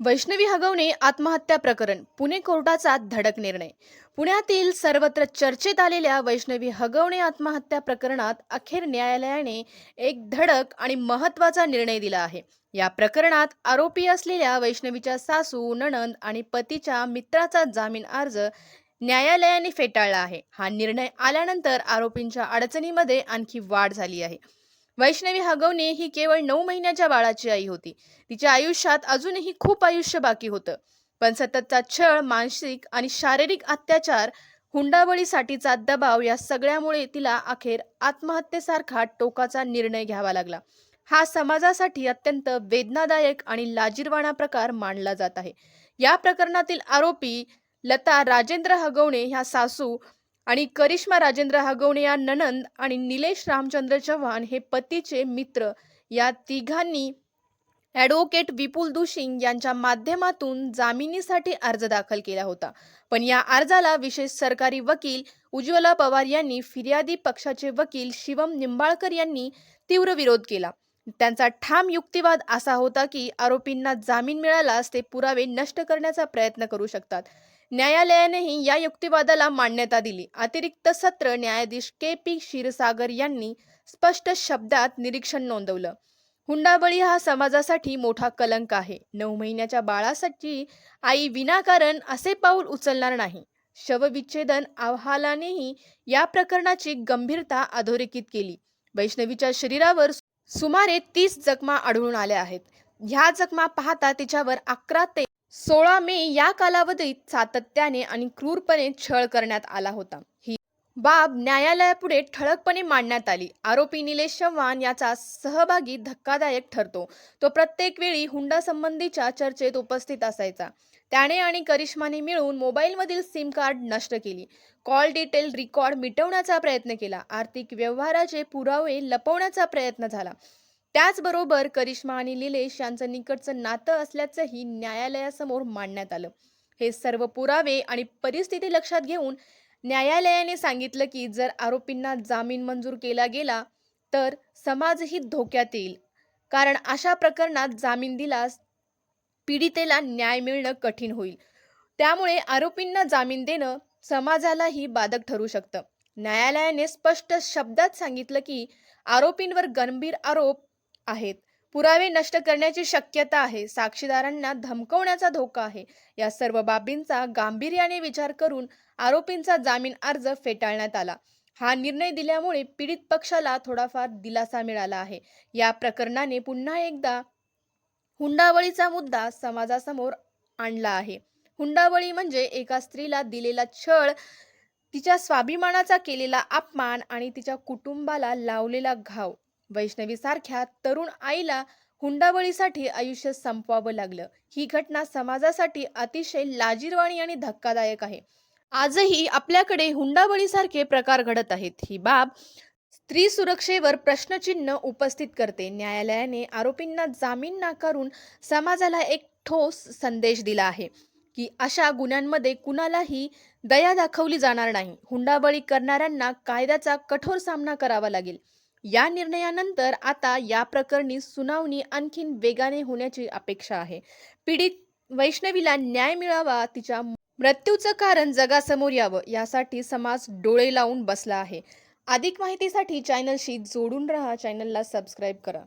वैष्णवी हगवणे आत्महत्या प्रकरण पुणे कोर्टाचा धडक निर्णय. पुण्यातील सर्वत्र चर्चेत आलेल्या वैष्णवी हगवणे आत्महत्या प्रकरणात अखेर न्यायालयाने एक धडक आणि महत्त्वाचा निर्णय दिला आहे. या प्रकरणात आरोपी असलेल्या वैष्णवीच्या सासू नणंद आणि पतीच्या मित्राचा जामीन अर्ज न्यायालयाने फेटाळला आहे. हा निर्णय आल्यानंतर आरोपींच्या अडचणीमध्ये आणखी वाढ झाली आहे. वैष्णवी हगवणे ही केवळ नऊ महिन्याच्या बाळाची आई होती. तिच्या आयुष्यात अजूनही खूप आयुष्य बाकी होतं. पण सततचा छळ मानसिक आणि शारीरिक अत्याचार हुंडाबळीसाठीचा दबाव या सगळ्यामुळे तिला अखेर आत्महत्येसारखा टोकाचा निर्णय घ्यावा लागला. हा समाजासाठी अत्यंत वेदनादायक आणि लाजीरवाणा प्रकार मानला जात आहे. या प्रकरणातील आरोपी लता राजेंद्र हगवणे ह्या सासू आणि करिश्मा राजेंद्र हगवणे या ननंद आणि निलेश रामचंद्र चव्हाण हे पतीचे मित्र. या तिघांनी ॲडव्होकेट विपुल दुशिंग यांच्या माध्यमातून जामिनीसाठी अर्ज दाखल केला होता. पण या अर्जाला विशेष सरकारी वकील उज्ज्वला पवार यांनी फिर्यादी पक्षाचे वकील शिवम निंबाळकर यांनी तीव्र विरोध केला. त्यांचा ठाम युक्तिवाद असा होता की आरोपींना जामीन मिळाल्यास ते पुरावे नष्ट करण्याचा प्रयत्न करू शकतात. न्यायालयानेही या युक्तिवादाला मान्यता दिली. अतिरिक्त सत्र न्यायाधीश के पी क्षीरसागर यांनी स्पष्ट शब्दात निरीक्षण नोंदवलं. हुंडाबळी हा समाजासाठी मोठा कलंक आहे. नऊ महिन्याच्या बाळासाठी आई विनाकारण असे पाऊल उचलणार नाही. शवविच्छेदन अहवालानेही या प्रकरणाची गंभीरता अधोरेखित केली. वैष्णवीच्या शरीरावर सुमारे तीस जखमा आढळून आल्या आहेत. ह्या जखमा पाहता तिच्यावर अकरा ते सोळा मे या कालावधीत सातत्याने आणि क्रूरपणे छळ करण्यात आला होता. ही बाब न्यायालयापुढे ठळकपणे मांडण्यात आली. आरोपी निलेश चव्हाण याचा सहभागी धक्कादायक ठरतो. तो प्रत्येक वेळी हुंडा संबंधीच्या चर्चेत उपस्थित असायचा. त्याने आणि करिश्माने मिळून मोबाईलमधील सिम कार्ड नष्ट केली. कॉल डिटेल रेकॉर्ड मिटवण्याचा प्रयत्न केला. आर्थिक व्यवहाराचे पुरावे लपवण्याचा प्रयत्न झाला. त्याचबरोबर करिश्मा आणि लिलेश यांचं निकटचं नातं असल्याचंही न्यायालयासमोर मांडण्यात आलं. हे सर्व पुरावे आणि परिस्थिती लक्षात घेऊन न्यायालयाने सांगितलं की जर आरोपींना जामीन मंजूर केला गेला तर समाजही धोक्यात येईल. कारण अशा प्रकरणात जामीन दिलास पीडितेला न्याय मिळणं कठीण होईल. त्यामुळे आरोपींना जामीन देणं समाजालाही बाधक ठरू शकतं. न्यायालयाने स्पष्ट शब्दात सांगितलं की आरोपींवर गंभीर आरोप आहेत. पुरावे नष्ट करण्याची शक्यता आहे. साक्षीदारांना धमकवण्याचा धोका आहे. या सर्व बाबींचा गांभीर्याने विचार करून आरोपींचा जामीन अर्ज फेटाळण्यात आला. हा निर्णय दिल्यामुळे पीडित पक्षाला थोडाफार दिलासा मिळाला आहे. या प्रकरणाने पुन्हा एकदा हुंडावळीचा मुद्दा समाजासमोर आणला आहे. हुंडावळी म्हणजे एका स्त्रीला दिलेला छळ तिच्या स्वाभिमानाचा केलेला अपमान आणि तिच्या कुटुंबाला लावलेला घाव. वैष्णवीसारख्या तरुण आईला हुंडाबळीसाठी आयुष्य संपवावं लागलं. ही घटना समाजासाठी अतिशय लाजीरवाणी आणि धक्कादायक आहे. आजही आपल्याकडे हुंडाबळीसारखे प्रकार घडत आहेत. ही बाब स्त्री सुरक्षेवर प्रश्नचिन्ह उपस्थित करते. न्यायालयाने आरोपींना जामीन नाकारून समाजाला एक ठोस संदेश दिला आहे की अशा गुन्ह्यांमध्ये कुणालाही दया दाखवली जाणार नाही. हुंडाबळी करणाऱ्यांना कायद्याचा कठोर सामना करावा लागेल. या निर्णयानंतर आता या प्रकरणी सुनावणी आणखीन वेगाने होण्याची अपेक्षा आहे. पीडित वैष्णवीला न्याय मिळावा तिच्या मृत्यूचं कारण जगासमोर यावं यासाठी समाज डोळे लावून बसला आहे. अधिक माहितीसाठी चॅनलशी जोडून राहा चॅनलला सबस्क्राईब करा.